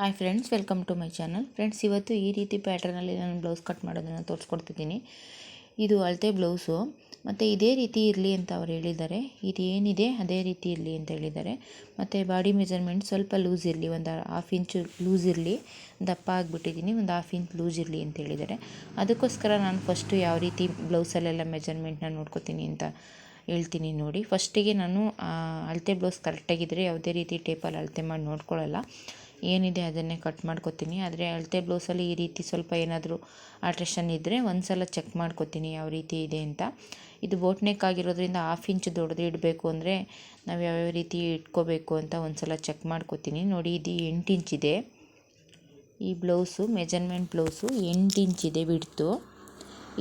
Hi friends welcome to my channel friends ಇವತ್ತು ಈ ರೀತಿ ಪ್ಯಾಟ್ರನಲ್ಲಿ ನಾನು ಬ್ಲೌಸ್ ಕಟ್ ಮಾಡೋದನ್ನು ತೋರಿಸ್ಕೊಡ್ತಿದ್ದೀನಿ. ಇದು ಅಳತೆ ಬ್ಲೌಸು ಮತ್ತು ಇದೇ ರೀತಿ ಇರಲಿ ಅಂತ ಅವ್ರು ಹೇಳಿದ್ದಾರೆ. ಇದು ಏನಿದೆ? ಅದೇ ರೀತಿ ಇರಲಿ ಅಂತ ಹೇಳಿದ್ದಾರೆ. ಮತ್ತು ಬಾಡಿ ಮೆಜರ್ಮೆಂಟ್ ಸ್ವಲ್ಪ ಲೂಸ್ ಇರಲಿ. ಒಂದು ಹಾಫ್ ಇಂಚು ಲೂಸ್ ಇರಲಿ. ದಪ್ಪ ಆಗಿಬಿಟ್ಟಿದ್ದೀನಿ. ಒಂದು ಹಾಫ್ ಇಂಚ್ ಲೂಸ್ ಇರಲಿ ಅಂತ ಹೇಳಿದ್ದಾರೆ. ಅದಕ್ಕೋಸ್ಕರ ನಾನು ಫಸ್ಟು ಯಾವ ರೀತಿ ಬ್ಲೌಸಲ್ಲೆಲ್ಲ ಮೆಜರ್ಮೆಂಟ್ನ ನೋಡ್ಕೋತೀನಿ ಅಂತ ಹೇಳ್ತೀನಿ ನೋಡಿ. ಫಸ್ಟಿಗೆ ನಾನು ಅಳತೆ ಬ್ಲೌಸ್ ಕರೆಕ್ಟಾಗಿದ್ದರೆ ಯಾವುದೇ ರೀತಿ ಟೇಪಲ್ಲಿ ಅಳತೆ ಮಾಡಿ ನೋಡ್ಕೊಳ್ಳಲ್ಲ. ಏನಿದೆ ಅದನ್ನೇ ಕಟ್ ಮಾಡ್ಕೊತೀನಿ. ಆದರೆ ಅಳತೆ ಬ್ಲೌಸಲ್ಲಿ ಈ ರೀತಿ ಸ್ವಲ್ಪ ಏನಾದರೂ ಆಲ್ಟ್ರೇಷನ್ ಇದ್ದರೆ ಒಂದು ಸಲ ಚೆಕ್ ಮಾಡ್ಕೊತೀನಿ ಯಾವ ರೀತಿ ಇದೆ ಅಂತ. ಇದು ಬೋಟ್ ನೆಕ್ ಆಗಿರೋದ್ರಿಂದ ಹಾಫ್ ಇಂಚ್ ದೊಡ್ಡದು ಇಡಬೇಕು ಅಂದರೆ ನಾವು ಯಾವ್ಯಾವ ರೀತಿ ಇಟ್ಕೋಬೇಕು ಅಂತ ಒಂದು ಸಲ ಚೆಕ್ ಮಾಡ್ಕೊತೀನಿ. ನೋಡಿ, ಇದು ಎಂಟು ಇಂಚಿದೆ ಈ ಬ್ಲೌಸು ಮೆಜರ್ಮೆಂಟ್ ಬ್ಲೌಸು ಎಂಟು ಇಂಚಿದೆ ಬಿಡ್ತು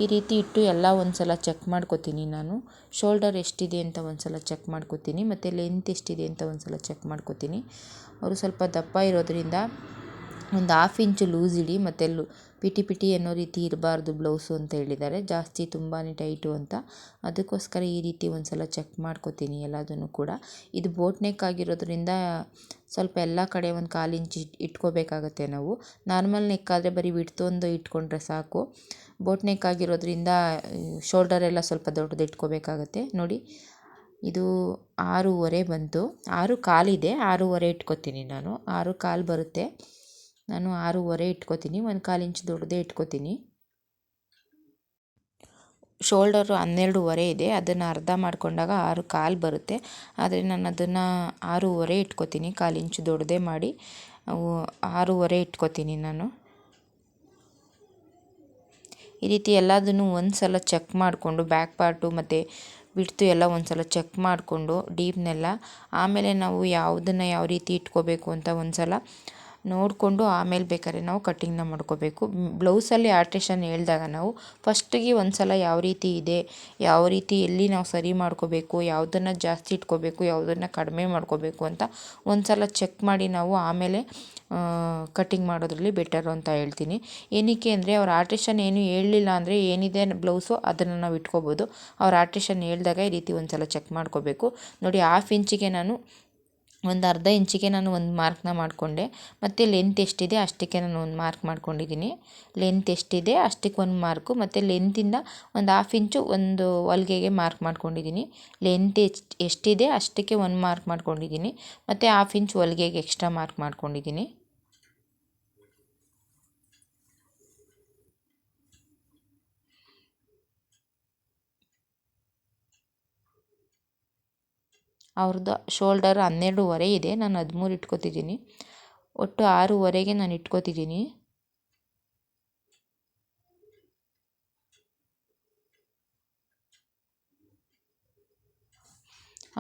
ಈ ರೀತಿ ಇಟ್ಟು ಎಲ್ಲ ಒಂದು ಸಲ ಚೆಕ್ ಮಾಡ್ಕೋತೀನಿ ನಾನು. ಶೋಲ್ಡರ್ ಎಷ್ಟಿದೆ ಅಂತ ಒಂದು ಸಲ ಚೆಕ್ ಮಾಡ್ಕೋತೀನಿ. ಮತ್ತು ಲೆಂತ್ ಎಷ್ಟಿದೆ ಅಂತ ಒಂದು ಸಲ ಚೆಕ್ ಮಾಡ್ಕೋತೀನಿ. ಅವರು ಸ್ವಲ್ಪ ದಪ್ಪ ಇರೋದರಿಂದ ಒಂದು ಹಾಫ್ ಇಂಚು ಲೂಸ್ ಇಡಿ ಮತ್ತೆ ಲು ಪಿಟಿ ಪಿಟಿ ಅನ್ನೋ ರೀತಿ ಇರಬಾರ್ದು ಬ್ಲೌಸು ಅಂತ ಹೇಳಿದ್ದಾರೆ. ಜಾಸ್ತಿ ತುಂಬಾ ಟೈಟು ಅಂತ. ಅದಕ್ಕೋಸ್ಕರ ಈ ರೀತಿ ಒಂದು ಸಲ ಚೆಕ್ ಮಾಡ್ಕೊತೀನಿ ಎಲ್ಲದನ್ನು ಕೂಡ. ಇದು ಬೋಟ್ ನೆಕ್ ಆಗಿರೋದ್ರಿಂದ ಸ್ವಲ್ಪ ಎಲ್ಲ ಕಡೆ ಒಂದು ಕಾಲು ಇಂಚು ಇಟ್ಕೋಬೇಕಾಗತ್ತೆ ನಾವು. ನಾರ್ಮಲ್ ನೆಕ್ ಆದರೆ ಬರೀ ವಿಡ್ತೊಂದು ಇಟ್ಕೊಂಡ್ರೆ ಸಾಕು. ಬೋಟ್ ನೆಕ್ ಆಗಿರೋದ್ರಿಂದ ಶೋಲ್ಡರ್ ಎಲ್ಲ ಸ್ವಲ್ಪ ದೊಡ್ಡದು ಇಟ್ಕೋಬೇಕಾಗತ್ತೆ. ನೋಡಿ, ಇದು ಆರೂವರೆ ಬಂತು. ಆರು ಕಾಲಿದೆ ಆರೂವರೆ ಇಟ್ಕೋತೀನಿ ನಾನು. ಆರು ಕಾಲು ಬರುತ್ತೆ. ನಾನು ಆರೂವರೆ ಇಟ್ಕೋತೀನಿ, ಒಂದು ಕಾಲು ಇಂಚ್ ದೊಡ್ಡದೇ ಇಟ್ಕೋತೀನಿ. ಶೋಲ್ಡರು ಹನ್ನೆರಡೂವರೆ ಇದೆ, ಅದನ್ನು ಅರ್ಧ ಮಾಡಿಕೊಂಡಾಗ ಆರು ಕಾಲು ಬರುತ್ತೆ. ಆದರೆ ನಾನು ಅದನ್ನು ಆರೂವರೆ ಇಟ್ಕೋತೀನಿ, ಕಾಲು ಇಂಚು ದೊಡ್ಡದೇ ಮಾಡಿ. ಆರೂವರೆ ಇಟ್ಕೋತೀನಿ ನಾನು. ಈ ರೀತಿ ಎಲ್ಲದನ್ನು ಒಂದು ಸಲ ಚೆಕ್ ಮಾಡಿಕೊಂಡು, ಬ್ಯಾಕ್ ಪಾರ್ಟು ಮತ್ತು ಬಿಡ್ತು ಎಲ್ಲ ಒಂದು ಸಲ ಚೆಕ್ ಮಾಡಿಕೊಂಡು, ಡೀಪ್ನೆಲ್ಲ. ಆಮೇಲೆ ನಾವು ಯಾವುದನ್ನು ಯಾವ ರೀತಿ ಇಟ್ಕೋಬೇಕು ಅಂತ ಒಂದು ಸಲ ನೋಡಿಕೊಂಡು ಆಮೇಲೆ ಬೇಕಾದ್ರೆ ನಾವು ಕಟ್ಟಿಂಗ್ನ ಮಾಡ್ಕೋಬೇಕು. ಬ್ಲೌಸಲ್ಲಿ ಆಲ್ಟ್ರೇಷನ್ ಹೇಳಿದಾಗ ನಾವು ಫಸ್ಟಿಗೆ ಒಂದು ಸಲ ಯಾವ ರೀತಿ ಇದೆ, ಯಾವ ರೀತಿ ಎಲ್ಲಿ ನಾವು ಸರಿ ಮಾಡ್ಕೋಬೇಕು, ಯಾವುದನ್ನು ಜಾಸ್ತಿ ಇಟ್ಕೋಬೇಕು, ಯಾವುದನ್ನು ಕಡಿಮೆ ಮಾಡ್ಕೋಬೇಕು ಅಂತ ಒಂದು ಸಲ ಚೆಕ್ ಮಾಡಿ ನಾವು ಆಮೇಲೆ ಕಟ್ಟಿಂಗ್ ಮಾಡೋದ್ರಲ್ಲಿ ಬೆಟರು ಅಂತ ಹೇಳ್ತೀನಿ. ಏನಕ್ಕೆ ಅಂದರೆ ಅವ್ರು ಆಲ್ಟ್ರೇಷನ್ ಏನು ಹೇಳಲಿಲ್ಲ ಅಂದರೆ ಏನಿದೆ ಬ್ಲೌಸು ಅದನ್ನು ನಾವು ಇಟ್ಕೋಬೋದು. ಅವ್ರು ಆಲ್ಟ್ರೇಷನ್ ಹೇಳಿದಾಗ ಈ ರೀತಿ ಒಂದು ಸಲ ಚೆಕ್ ಮಾಡ್ಕೋಬೇಕು. ನೋಡಿ, ಹಾಫ್ ಇಂಚಿಗೆ ನಾನು ಒಂದು ಅರ್ಧ ಇಂಚಿಗೆ ನಾನು ಒಂದು ಮಾರ್ಕ್ನ ಮಾಡಿಕೊಂಡೆ. ಮತ್ತು ಲೆಂತ್ ಎಷ್ಟಿದೆ ಅಷ್ಟಕ್ಕೆ ನಾನು ಒಂದು ಮಾರ್ಕ್ ಮಾಡ್ಕೊಂಡಿದ್ದೀನಿ. ಲೆಂತ್ ಎಷ್ಟಿದೆ ಅಷ್ಟಕ್ಕೆ ಒಂದು ಮಾರ್ಕು. ಮತ್ತು ಲೆಂತಿಂದ ಒಂದು ಹಾಫ್ ಇಂಚು ಒಂದು ಹೊಲ್ಗೆಗೆ ಮಾರ್ಕ್ ಮಾಡ್ಕೊಂಡಿದ್ದೀನಿ. ಲೆಂತ್ ಎಷ್ಟು, ಎಷ್ಟಿದೆ ಅಷ್ಟಕ್ಕೆ ಒಂದು ಮಾರ್ಕ್ ಮಾಡ್ಕೊಂಡಿದ್ದೀನಿ. ಮತ್ತು ಹಾಫ್ ಇಂಚ್ ಹೊಲ್ಗೆಗೆ ಎಕ್ಸ್ಟ್ರಾ ಮಾರ್ಕ್ ಮಾಡ್ಕೊಂಡಿದ್ದೀನಿ. ಅವ್ರದ್ದು ಶೋಲ್ಡರ್ ಹನ್ನೆರಡೂವರೆ ಇದೆ. ನಾನು ಹದಿಮೂರು ಇಟ್ಕೋತಿದ್ದೀನಿ ಒಟ್ಟು ಆರೂವರೆಗೆ ನಾನು ಇಟ್ಕೋತಿದ್ದೀನಿ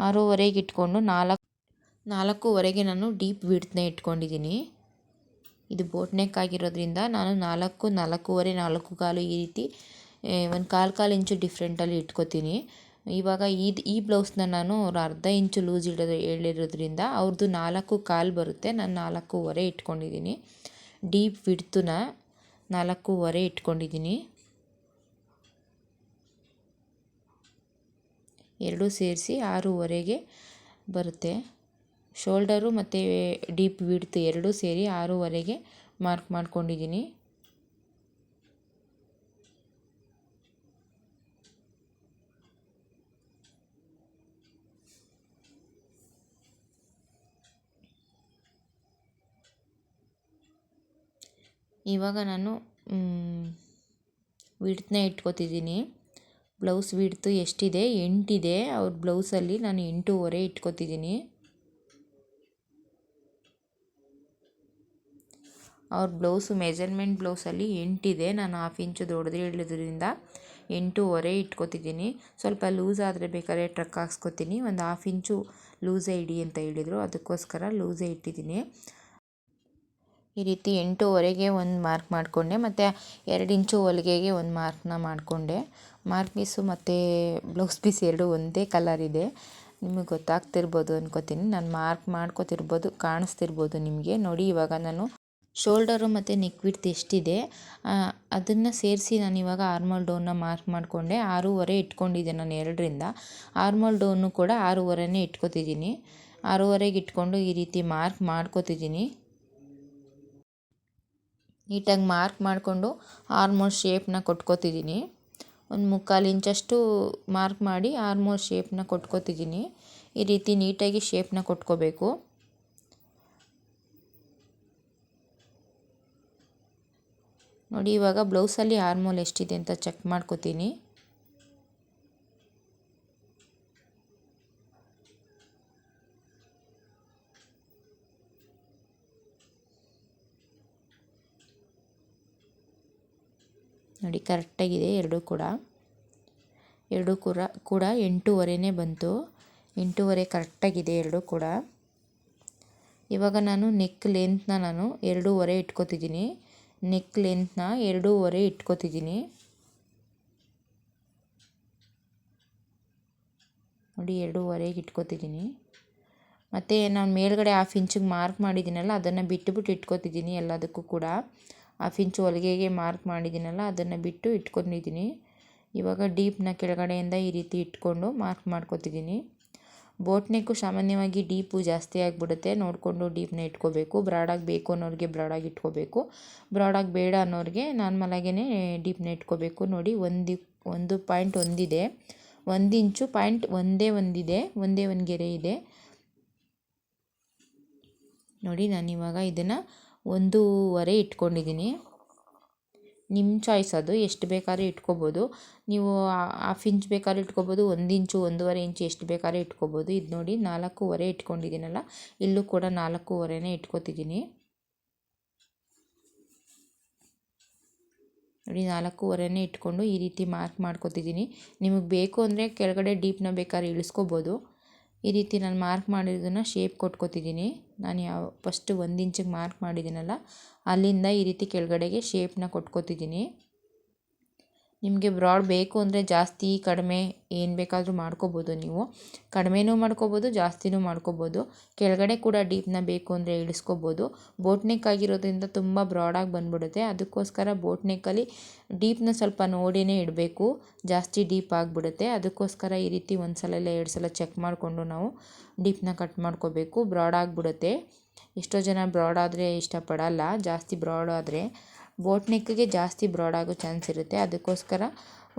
ಆರೂವರೆಗೆ ಇಟ್ಕೊಂಡು ನಾಲ್ಕು, ನಾಲ್ಕೂವರೆಗೆ ನಾನು ಡೀಪ್ ವಿಡ್ತ್ನ ಇಟ್ಕೊಂಡಿದ್ದೀನಿ ಇದು ಬೋಟ್ ನೆಕ್ ಆಗಿರೋದ್ರಿಂದ ನಾನು ನಾಲ್ಕು, ನಾಲ್ಕೂವರೆ ನಾಲ್ಕು ಕಾಲು ಈ ರೀತಿ ಒಂದು ಕಾಲು ಕಾಲು ಇಂಚು ಡಿಫ್ರೆಂಟಲ್ಲಿ ಇಟ್ಕೋತೀನಿ. ಇವಾಗ ಇದು ಈ ಬ್ಲೌಸ್ನ ನಾನು ಅವ್ರು ಅರ್ಧ ಇಂಚು ಲೂಸ್ ಇಡೋದು, ಹೇಳಿರೋದ್ರಿಂದ ಅವ್ರದ್ದು ನಾಲ್ಕು ಕಾಲು ಬರುತ್ತೆ. ನಾನು ನಾಲ್ಕೂವರೆ ಇಟ್ಕೊಂಡಿದ್ದೀನಿ. ಡೀಪ್ ವಿಡ್ತನ ನಾಲ್ಕೂವರೆ ಇಟ್ಕೊಂಡಿದ್ದೀನಿ. ಎರಡೂ ಸೇರಿಸಿ ಆರೂವರೆಗೆ ಬರುತ್ತೆ. ಶೋಲ್ಡರು ಮತ್ತು ಡೀಪ್ ವಿಡ್ತ್ ಎರಡೂ ಸೇರಿ ಆರೂವರೆಗೆ ಮಾರ್ಕ್ ಮಾಡ್ಕೊಂಡಿದ್ದೀನಿ. ಇವಾಗ ನಾನು ವಿಡ್ತ್ನ ಇಟ್ಕೋತಿದ್ದೀನಿ. ಬ್ಲೌಸ್ ವಿಡ್ತು ಎಷ್ಟಿದೆ? ಎಂಟಿದೆ. ಅವ್ರ ಬ್ಲೌಸಲ್ಲಿ ನಾನು ಎಂಟೂವರೆ ಇಟ್ಕೋತಿದ್ದೀನಿ. ಅವ್ರ ಬ್ಲೌಸು, ಮೆಜರ್ಮೆಂಟ್ ಬ್ಲೌಸಲ್ಲಿ ಎಂಟಿದೆ. ನಾನು ಹಾಫ್ ಇಂಚು ದೊಡ್ಡದು ಇಳಿದ್ರಿಂದ ಎಂಟೂವರೆ ಇಟ್ಕೋತಿದ್ದೀನಿ. ಸ್ವಲ್ಪ ಲೂಸ್ ಆದರೆ ಬೇಕಾದ್ರೆ ಟ್ರಕ್ ಹಾಕ್ಸ್ಕೊತೀನಿ. ಒಂದು ಹಾಫ್ ಇಂಚು ಲೂಸೇ ಇಡಿ ಅಂತ ಹೇಳಿದರು. ಅದಕ್ಕೋಸ್ಕರ ಲೂಸೇ ಇಟ್ಟಿದ್ದೀನಿ. ಈ ರೀತಿ ಎಂಟೂವರೆಗೆ ಒಂದು ಮಾರ್ಕ್ ಮಾಡಿಕೊಂಡೆ, ಮತ್ತು ಎರಡು ಇಂಚು ಹೊಲಿಗೆಗೆ ಒಂದು ಮಾರ್ಕ್ನ ಮಾಡಿಕೊಂಡೆ. ಮಾರ್ಕ್ ಪೀಸು ಮತ್ತು ಬ್ಲೌಸ್ ಪೀಸ್ ಎರಡು ಒಂದೇ ಕಲರ್ ಇದೆ. ನಿಮಗೆ ಗೊತ್ತಾಗ್ತಿರ್ಬೋದು ಅನ್ಕೋತೀನಿ. ನಾನು ಮಾರ್ಕ್ ಮಾಡ್ಕೋತಿರ್ಬೋದು, ಕಾಣಿಸ್ತಿರ್ಬೋದು ನಿಮಗೆ. ನೋಡಿ, ಇವಾಗ ನಾನು ಶೋಲ್ಡರು ಮತ್ತು ನೆಕ್ ವಿಡ್ತ್ ಎಷ್ಟಿದೆ ಅದನ್ನು ಸೇರಿಸಿ ನಾನು ಇವಾಗ ಆರ್ಮಲ್ ಡೋನ ಮಾರ್ಕ್ ಮಾಡಿಕೊಂಡೆ. ಆರೂವರೆ ಇಟ್ಕೊಂಡಿದ್ದೆ ನಾನು ಎರಡರಿಂದ. ಆರ್ಮಲ್ ಡೋನು ಕೂಡ ಆರೂವರೆನೇ ಇಟ್ಕೋತಿದ್ದೀನಿ. ಆರೂವರೆಗೆ ಇಟ್ಕೊಂಡು ಈ ರೀತಿ ಮಾರ್ಕ್ ಮಾಡ್ಕೋತಿದ್ದೀನಿ. ನೀಟಾಗಿ ಮಾರ್ಕ್ ಮಾಡಿಕೊಂಡು ಆಲ್ಮೋಸ್ಟ್ ಶೇಪ್ನ ಕೊಟ್ಕೋತಿದ್ದೀನಿ. ಒಂದು ಮುಕ್ಕಾಲು ಇಂಚಷ್ಟು ಮಾರ್ಕ್ ಮಾಡಿ ಆಲ್ಮೋಸ್ಟ್ ಶೇಪ್ನ ಕೊಟ್ಕೋತಿದ್ದೀನಿ. ಈ ರೀತಿ ನೀಟಾಗಿ ಶೇಪ್ನ ಕೊಟ್ಕೋಬೇಕು. ನೋಡಿ, ಇವಾಗ ಬ್ಲೌಸಲ್ಲಿ ಆರ್ಮೋಲ್ ಎಷ್ಟಿದೆ ಅಂತ ಚೆಕ್ ಮಾಡ್ಕೋತೀನಿ. ನೋಡಿ, ಕರೆಕ್ಟಾಗಿದೆ. ಎರಡೂ ಕೂಡ. ಎರಡೂ ಕೂಡ ಕೂಡ ಎಂಟೂವರೆನೇ ಬಂತು. ಎಂಟೂವರೆ ಕರೆಕ್ಟಾಗಿದೆ, ಎರಡೂ ಕೂಡ. ಇವಾಗ ನಾನು ನೆಕ್ ಲೆಂತ್ನ ನಾನು ಎರಡೂವರೆ ಇಟ್ಕೋತಿದ್ದೀನಿ. ನೆಕ್ ಲೆಂತ್ನ ಎರಡೂವರೆ ಇಟ್ಕೋತಿದ್ದೀನಿ. ನೋಡಿ ಎರಡೂವರೆಗೆ ಇಟ್ಕೋತಿದ್ದೀನಿ. ಮತ್ತು ನಾನು ಮೇಲ್ಗಡೆ ಹಾಫ್ ಇಂಚಿಗೆ ಮಾರ್ಕ್ ಮಾಡಿದ್ದೀನಲ್ಲ, ಅದನ್ನು ಬಿಟ್ಟುಬಿಟ್ಟು ಇಟ್ಕೋತಿದ್ದೀನಿ ಎಲ್ಲದಕ್ಕೂ ಕೂಡ. ಹಾಫ್ ಇಂಚು ಹೊಲಿಗೆಗೆ ಮಾರ್ಕ್ ಮಾಡಿದ್ದೀನಲ್ಲ, ಅದನ್ನು ಬಿಟ್ಟು ಇಟ್ಕೊಂಡಿದ್ದೀನಿ. ಇವಾಗ ಡೀಪ್ನ ಕೆಳಗಡೆಯಿಂದ ಈ ರೀತಿ ಇಟ್ಕೊಂಡು ಮಾರ್ಕ್ ಮಾಡ್ಕೋತಿದ್ದೀನಿ. ಬೋಟ್ ನೆಕ್ಕು ಸಾಮಾನ್ಯವಾಗಿ ಡೀಪು ಜಾಸ್ತಿ ಆಗಿಬಿಡುತ್ತೆ. ನೋಡಿಕೊಂಡು ಡೀಪ್ನ ಇಟ್ಕೋಬೇಕು. ಬ್ರಾಡಾಗಿ ಬೇಕು ಅನ್ನೋರಿಗೆ ಬ್ರಾಡಾಗಿ ಇಟ್ಕೋಬೇಕು. ಬ್ರಾಡಾಗಿ ಬೇಡ ಅನ್ನೋರಿಗೆ ನಾರ್ಮಲಾಗೇ ಡೀಪ್ನ ಇಟ್ಕೋಬೇಕು. ನೋಡಿ, ಒಂದು ಒಂದು ಪಾಯಿಂಟ್ ಒಂದಿದೆ ಒಂದು ಇಂಚು ಪಾಯಿಂಟ್ ಒಂದೇ ಒಂದಿದೆ ಒಂದೇ ಒಂದು ಗೆರೆ ಇದೆ. ನೋಡಿ, ನಾನು ಇವಾಗ ಇದನ್ನು ಒಂದೂವರೆ ಇಟ್ಕೊಂಡಿದ್ದೀನಿ. ನಿಮ್ಮ ಚಾಯ್ಸ್ ಅದು. ಎಷ್ಟು ಬೇಕಾದ್ರೂ ಇಟ್ಕೋಬೋದು. ನೀವು ಹಾಫ್ ಇಂಚ್ ಬೇಕಾದ್ರೂ ಇಟ್ಕೋಬೋದು, ಒಂದು ಇಂಚು ಒಂದೂವರೆ ಇಂಚು ಎಷ್ಟು ಬೇಕಾದ್ರೆ ಇಟ್ಕೋಬೋದು. ಇದು ನೋಡಿ ನಾಲ್ಕೂವರೆ ಇಟ್ಕೊಂಡಿದ್ದೀನಲ್ಲ, ಇಲ್ಲೂ ಕೂಡ ನಾಲ್ಕೂವರೆನೇ ಇಟ್ಕೋತಿದ್ದೀನಿ. ನೋಡಿ ನಾಲ್ಕೂವರೆನೇ ಇಟ್ಕೊಂಡು ಈ ರೀತಿ ಮಾರ್ಕ್ ಮಾಡ್ಕೋತಿದ್ದೀನಿ. ನಿಮಗೆ ಬೇಕು ಅಂದರೆ ಕೆಳಗಡೆ ಡೀಪ್ನ ಬೇಕಾದ್ರೆ ಇಳಿಸ್ಕೋಬೋದು. ಈ ರೀತಿ ನಾನು ಮಾರ್ಕ್ ಮಾಡಿರೋದನ್ನು ಶೇಪ್ ಕೊಟ್ಕೋತಿದ್ದೀನಿ. ನಾನು ಯಾವ ಫಸ್ಟು ಒಂದು ಇಂಚಿಗೆ ಮಾರ್ಕ್ ಮಾಡಿದ್ದೀನಲ್ಲ, ಅಲ್ಲಿಂದ ಈ ರೀತಿ ಕೆಳಗಡೆಗೆ ಶೇಪ್ನ ಕೊಟ್ಕೋತಿದ್ದೀನಿ. ನಿಮಗೆ ಬ್ರಾಡ್ ಬೇಕು ಅಂದರೆ ಜಾಸ್ತಿ ಕಡಿಮೆ ಏನು ಬೇಕಾದರೂ ಮಾಡ್ಕೋಬೋದು ನೀವು. ಕಡಿಮೆನೂ ಮಾಡ್ಕೋಬೋದು, ಜಾಸ್ತಿನೂ ಮಾಡ್ಕೋಬೋದು. ಕೆಳಗಡೆ ಕೂಡ ಡೀಪ್ನ ಬೇಕು ಅಂದರೆ ಇಳಿಸ್ಕೋಬೋದು. ಬೋಟ್ ನೆಕ್ ಆಗಿರೋದ್ರಿಂದ ತುಂಬ ಬ್ರಾಡಾಗಿ ಬಂದ್ಬಿಡುತ್ತೆ. ಅದಕ್ಕೋಸ್ಕರ ಬೋಟ್ ನೆಕ್ಕಲ್ಲಿ ಸ್ವಲ್ಪ ನೋಡಿನೇ ಇಡಬೇಕು. ಜಾಸ್ತಿ ಡೀಪ್ ಆಗಿಬಿಡುತ್ತೆ. ಅದಕ್ಕೋಸ್ಕರ ಈ ರೀತಿ ಒಂದು ಸಲ ಇಲ್ಲ ಎರಡು ಸಲ ಚೆಕ್ ಮಾಡಿಕೊಂಡು ನಾವು ಡೀಪ್ನ ಕಟ್ ಮಾಡ್ಕೋಬೇಕು. ಬ್ರಾಡ್ ಆಗಿಬಿಡುತ್ತೆ. ಎಷ್ಟೋ ಜನ ಬ್ರಾಡ್ ಆದರೆ ಇಷ್ಟಪಡಲ್ಲ. ಜಾಸ್ತಿ ಬ್ರಾಡ್ ಆದರೆ. ಬೋಟ್ ನೆಕ್ಗೆ ಜಾಸ್ತಿ ಬ್ರಾಡ್ ಆಗೋ ಚಾನ್ಸ್ ಇರುತ್ತೆ. ಅದಕ್ಕೋಸ್ಕರ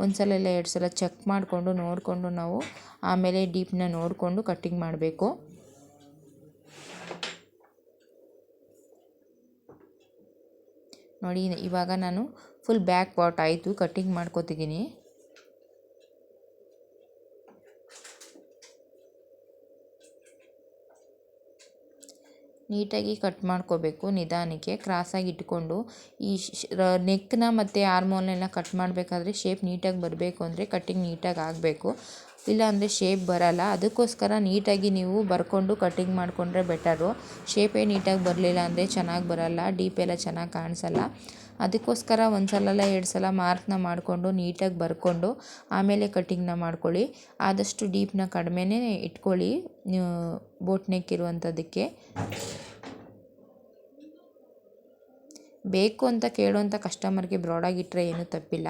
ಒಂದು ಸಲ ಇಲ್ಲ ಎರಡು ಸಲ ಚೆಕ್ ಮಾಡಿಕೊಂಡು, ನೋಡಿಕೊಂಡು ನಾವು ಆಮೇಲೆ ಡೀಪ್ನ ನೋಡಿಕೊಂಡು ಕಟ್ಟಿಂಗ್ ಮಾಡಬೇಕು. ನೋಡಿ, ಇವಾಗ ನಾನು ಫುಲ್ ಬ್ಯಾಕ್ ಪಾಟ್ ಆಯಿತು. ಕಟ್ಟಿಂಗ್ ಮಾಡ್ಕೋತಿದ್ದೀನಿ. ನೀಟಾಗಿ ಕಟ್ ಮಾಡ್ಕೋಬೇಕು ನಿಧಾನಕ್ಕೆ, ಕ್ರಾಸಾಗಿ ಇಟ್ಕೊಂಡು. ಈ ನೆಕ್ನ ಮತ್ತು ಆರ್ಮೋಲ್ನೆಲ್ಲ ಕಟ್ ಮಾಡಬೇಕಾದ್ರೆ ಶೇಪ್ ನೀಟಾಗಿ ಬರಬೇಕು ಅಂದರೆ ಕಟ್ಟಿಂಗ್ ನೀಟಾಗಿ ಆಗಬೇಕು. ಇಲ್ಲಾಂದರೆ ಶೇಪ್ ಬರಲ್ಲ. ಅದಕ್ಕೋಸ್ಕರ ನೀಟಾಗಿ ನೀವು ಬರ್ಕೊಂಡು ಕಟ್ಟಿಂಗ್ ಮಾಡಿಕೊಂಡ್ರೆ ಬೆಟರು. ಶೇಪೇ ನೀಟಾಗಿ ಬರಲಿಲ್ಲ ಅಂದರೆ ಚೆನ್ನಾಗಿ ಬರಲ್ಲ. ಡೀಪ್ ಎಲ್ಲ ಚೆನ್ನಾಗಿ ಕಾಣಿಸಲ್ಲ. ಅದಕ್ಕೋಸ್ಕರ ಒಂದು ಸಲ ಎರಡು ಸಲ ಮಾರ್ಕ್ನ ಮಾಡಿಕೊಂಡು ನೀಟಾಗಿ ಬರ್ಕೊಂಡು ಆಮೇಲೆ ಕಟ್ಟಿಂಗ್ನ ಮಾಡ್ಕೊಳ್ಳಿ. ಆದಷ್ಟು ಡೀಪ್ನ ಕಡಿಮೆನೇ ಇಟ್ಕೊಳ್ಳಿ ಬೋಟ್ ನೆಕ್ ಇರುವಂಥದ್ದಕ್ಕೆ ಬೇಕು ಅಂತ ಕೇಳುವಂಥ ಕಸ್ಟಮರ್ಗೆ ಬ್ರಾಡಾಗಿಟ್ಟರೆ ಏನೂ ತಪ್ಪಿಲ್ಲ.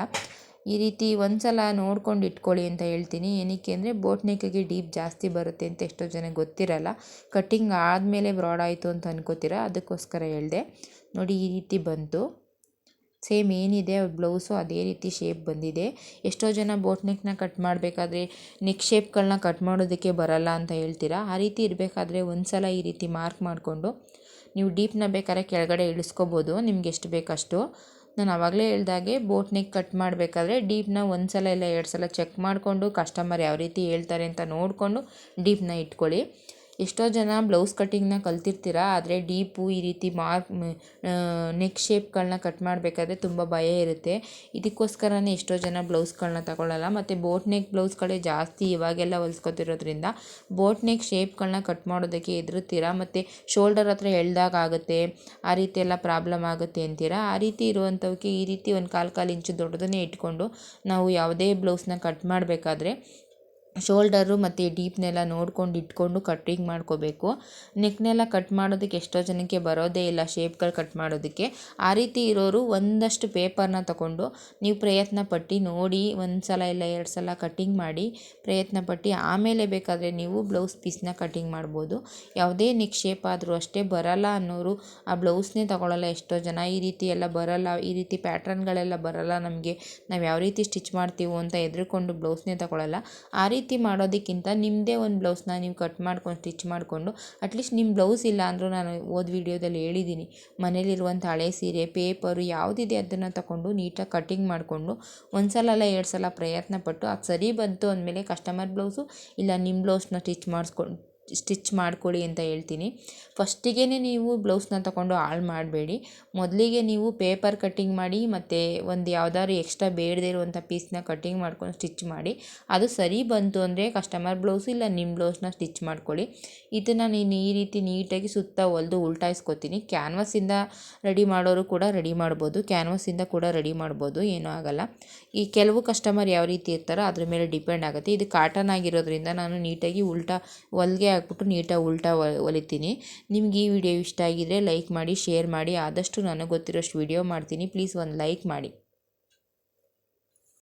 ಈ ರೀತಿ ಒಂದು ಸಲ ನೋಡ್ಕೊಂಡು ಇಟ್ಕೊಳ್ಳಿ ಅಂತ ಹೇಳ್ತೀನಿ. ಏನಕ್ಕೆ ಅಂದರೆ ಬೋಟ್ ಡೀಪ್ ಜಾಸ್ತಿ ಬರುತ್ತೆ ಅಂತ ಎಷ್ಟೋ ಜನ ಗೊತ್ತಿರಲ್ಲ. ಕಟ್ಟಿಂಗ್ ಆದಮೇಲೆ ಬ್ರಾಡ್ ಆಯಿತು ಅಂತ ಅನ್ಕೋತೀರ? ಅದಕ್ಕೋಸ್ಕರ ಹೇಳಿದೆ. ನೋಡಿ ಈ ರೀತಿ ಬಂತು. ಸೇಮ್ ಏನಿದೆ, ಬ್ಲೌಸು ಅದೇ ರೀತಿ ಶೇಪ್ ಬಂದಿದೆ. ಎಷ್ಟೋ ಜನ ಬೋಟ್ ನೆಕ್ನ ಕಟ್ ಮಾಡಬೇಕಾದ್ರೆ ನೆಕ್ ಶೇಪ್ಗಳನ್ನ ಕಟ್ ಮಾಡೋದಕ್ಕೆ ಬರಲ್ಲ ಅಂತ ಹೇಳ್ತೀರಾ? ಆ ರೀತಿ ಇರಬೇಕಾದ್ರೆ ಒಂದು ಸಲ ಈ ರೀತಿ ಮಾರ್ಕ್ ಮಾಡಿಕೊಂಡು ನೀವು ಡೀಪ್ನ ಬೇಕಾದ್ರೆ ಕೆಳಗಡೆ ಇಳಿಸ್ಕೋಬೋದು. ನಿಮ್ಗೆ ಎಷ್ಟು ಬೇಕಷ್ಟು ನಾನು ಆವಾಗಲೇ ಹೇಳ್ದಾಗೆ ಬೋಟ್ ನೆಕ್ ಕಟ್ ಮಾಡಬೇಕಾದ್ರೆ ಡೀಪ್ನ ಒಂದು ಸಲ ಇಲ್ಲ ಎರಡು ಸಲ ಚೆಕ್ ಮಾಡಿಕೊಂಡು ಕಸ್ಟಮರ್ ಯಾವ ರೀತಿ ಹೇಳ್ತಾರೆ ಅಂತ ನೋಡಿಕೊಂಡು ಡೀಪ್ನ ಇಟ್ಕೊಳ್ಳಿ. ಎಷ್ಟೋ ಜನ ಬ್ಲೌಸ್ ಕಟ್ಟಿಂಗ್ನ ಕಲ್ತಿರ್ತೀರ, ಆದರೆ ಡೀಪು ಈ ರೀತಿ ಮಾರ್ಕ್ ನೆಕ್ ಶೇಪ್ಗಳನ್ನ ಕಟ್ ಮಾಡಬೇಕಾದ್ರೆ ತುಂಬ ಭಯ ಇರುತ್ತೆ. ಇದಕ್ಕೋಸ್ಕರನೇ ಎಷ್ಟೋ ಜನ ಬ್ಲೌಸ್ಗಳನ್ನ ತಗೊಳ್ಳಲ್ಲ ಮತ್ತು ಬೋಟ್ ನೆಕ್ ಬ್ಲೌಸ್ಗಳೇ ಜಾಸ್ತಿ ಇವಾಗೆಲ್ಲ ಹೊಲ್ಸ್ಕೊತಿರೋದ್ರಿಂದ ಬೋಟ್ ನೆಕ್ ಶೇಪ್ಗಳನ್ನ ಕಟ್ ಮಾಡೋದಕ್ಕೆ ಹೆದರುತ್ತೀರ? ಮತ್ತು ಶೋಲ್ಡರ್ ಹತ್ರ ಎಳ್ದಾಗ ಆಗುತ್ತೆ ಆ ರೀತಿ ಎಲ್ಲ ಪ್ರಾಬ್ಲಮ್ ಆಗುತ್ತೆ ಅಂತೀರ? ಆ ರೀತಿ ಇರುವಂಥವಕ್ಕೆ ಈ ರೀತಿ ಒಂದು ಕಾಲು ಕಾಲು ಇಂಚು ದೊಡ್ಡದನ್ನೇ ಇಟ್ಕೊಂಡು ನಾವು ಯಾವುದೇ ಬ್ಲೌಸ್ನ ಕಟ್ ಮಾಡಬೇಕಾದ್ರೆ ಶೋಲ್ಡರು ಮತ್ತು ಡೀಪ್ನೆಲ್ಲ ನೋಡ್ಕೊಂಡು ಇಟ್ಕೊಂಡು ಕಟ್ಟಿಂಗ್ ಮಾಡ್ಕೋಬೇಕು. ನೆಕ್ನೆಲ್ಲ ಕಟ್ ಮಾಡೋದಕ್ಕೆ ಎಷ್ಟೋ ಜನಕ್ಕೆ ಬರೋದೇ ಇಲ್ಲ ಶೇಪ್ಗಳು ಕಟ್ ಮಾಡೋದಕ್ಕೆ. ಆ ರೀತಿ ಇರೋರು ಒಂದಷ್ಟು ಪೇಪರ್ನ ತಗೊಂಡು ನೀವು ಪ್ರಯತ್ನ ಪಟ್ಟು ನೋಡಿ, ಒಂದು ಸಲ ಇಲ್ಲ ಎರಡು ಸಲ ಕಟ್ಟಿಂಗ್ ಮಾಡಿ ಪ್ರಯತ್ನ ಪಟ್ಟು. ಆಮೇಲೆ ಬೇಕಾದರೆ ನೀವು ಬ್ಲೌಸ್ ಪೀಸ್ನ ಕಟ್ಟಿಂಗ್ ಮಾಡ್ಬೋದು. ಯಾವುದೇ ನೆಕ್ ಶೇಪ್ ಆದರೂ ಅಷ್ಟೇ ಬರಲ್ಲ ಅನ್ನೋರು, ಆ ಬ್ಲೌಸ್ನೇ ತಗೊಳ್ಳಲ್ಲ ಎಷ್ಟೋ ಜನ. ಈ ರೀತಿ ಎಲ್ಲ ಬರಲ್ಲ, ಈ ರೀತಿ ಪ್ಯಾಟ್ರನ್ಗಳೆಲ್ಲ ಬರಲ್ಲ ನಮಗೆ. ನಾವು ಯಾವ ರೀತಿ ಸ್ಟಿಚ್ ಮಾಡ್ತೀವೋ ಅಂತ ಹೆದ್ರಿಕೊಂಡು ಬ್ಲೌಸ್ನೇ ತಗೊಳ್ಳಲ್ಲ ಆ ರೀತಿ ಮಾಡೋದಕ್ಕಿಂತ ನಿಮ್ಮದೇ ಒಂದು ಬ್ಲೌಸ್ನ ನೀವು ಕಟ್ ಮಾಡ್ಕೊಂಡು ಸ್ಟಿಚ್ ಮಾಡಿಕೊಂಡು ಅಟ್ಲೀಸ್ಟ್ ನಿಮ್ಮ ಬ್ಲೌಸ್ ಇಲ್ಲ ಅಂದರೂ ನಾನು ಓದ್ ವೀಡಿಯೋದಲ್ಲಿ ಹೇಳಿದ್ದೀನಿ ಮನೇಲಿರುವಂಥ ಹಳೆ ಸೀರೆ ಪೇಪರು ಯಾವುದಿದೆ ಅದನ್ನು ತಗೊಂಡು ನೀಟಾಗಿ ಕಟ್ಟಿಂಗ್ ಮಾಡಿಕೊಂಡು ಒಂದು ಸಲ ಅಲ್ಲ ಎರಡು ಸಲ ಪ್ರಯತ್ನ ಪಟ್ಟು, ಅದು ಸರಿ ಬಂತು ಅಂದಮೇಲೆ ಕಸ್ಟಮರ್ ಬ್ಲೌಸು ಇಲ್ಲ ನಿಮ್ಮ ಬ್ಲೌಸ್ನ ಸ್ಟಿಚ್ ಮಾಡಿಸ್ಕೊಂಡು ಸ್ಟಿಚ್ ಮಾಡ್ಕೊಳ್ಳಿ ಅಂತ ಹೇಳ್ತೀನಿ. ಫಸ್ಟಿಗೆ ನೀವು ಬ್ಲೌಸ್ನ ತಗೊಂಡು ಹಾಳು ಮಾಡಬೇಡಿ. ಮೊದಲಿಗೆ ನೀವು ಪೇಪರ್ ಕಟ್ಟಿಂಗ್ ಮಾಡಿ ಮತ್ತು ಒಂದು ಯಾವ್ದಾದ್ರು ಎಕ್ಸ್ಟ್ರಾ ಬೇಡದೇ ಇರುವಂಥ ಪೀಸ್ನ ಕಟ್ಟಿಂಗ್ ಮಾಡ್ಕೊಂಡು ಸ್ಟಿಚ್ ಮಾಡಿ. ಅದು ಸರಿ ಬಂತು ಅಂದರೆ ಕಸ್ಟಮರ್ ಬ್ಲೌಸ್ ಇಲ್ಲ ನಿಮ್ಮ ಬ್ಲೌಸ್ನ ಸ್ಟಿಚ್ ಮಾಡ್ಕೊಳ್ಳಿ. ಇದನ್ನು ನೀನು ಈ ರೀತಿ ನೀಟಾಗಿ ಸುತ್ತ ಹೊಲ್ದು ಉಲ್ಟಾಯಿಸ್ಕೊತೀನಿ. ಕ್ಯಾನ್ವಸಿಂದ ರೆಡಿ ಮಾಡೋರು ಕೂಡ ರೆಡಿ ಮಾಡ್ಬೋದು. ಕ್ಯಾನ್ವಸಿಂದ ಕೂಡ ರೆಡಿ ಮಾಡ್ಬೋದು. ಏನೂ ಆಗೋಲ್ಲ. ಈ ಕೆಲವು ಕಸ್ಟಮರ್ ಯಾವ ರೀತಿ ಇರ್ತಾರೋ ಅದ್ರ ಮೇಲೆ ಡಿಪೆಂಡ್ ಆಗುತ್ತೆ. ಇದು ಕಾಟನ್ ಆಗಿರೋದ್ರಿಂದ ನಾನು ನೀಟಾಗಿ ಉಲ್ಟಾ ಹೊಲ್ಗೆ ಹಾಕ್ಬಿಟ್ಟು ನೀಟಾಗಿ ಉಲ್ಟಾ ಹೊಲಿತೀನಿ ನಿಮ್ಗೆ ಈ ವಿಡಿಯೋ ಇಷ್ಟ ಆಗಿದ್ದರೆ ಲೈಕ್ ಮಾಡಿ, ಶೇರ್ ಮಾಡಿ. ಆದಷ್ಟು ನನಗೆ ಗೊತ್ತಿರೋಷ್ಟು ವಿಡಿಯೋ ಮಾಡ್ತೀನಿ. ಪ್ಲೀಸ್ ಒಂದು ಲೈಕ್ ಮಾಡಿ.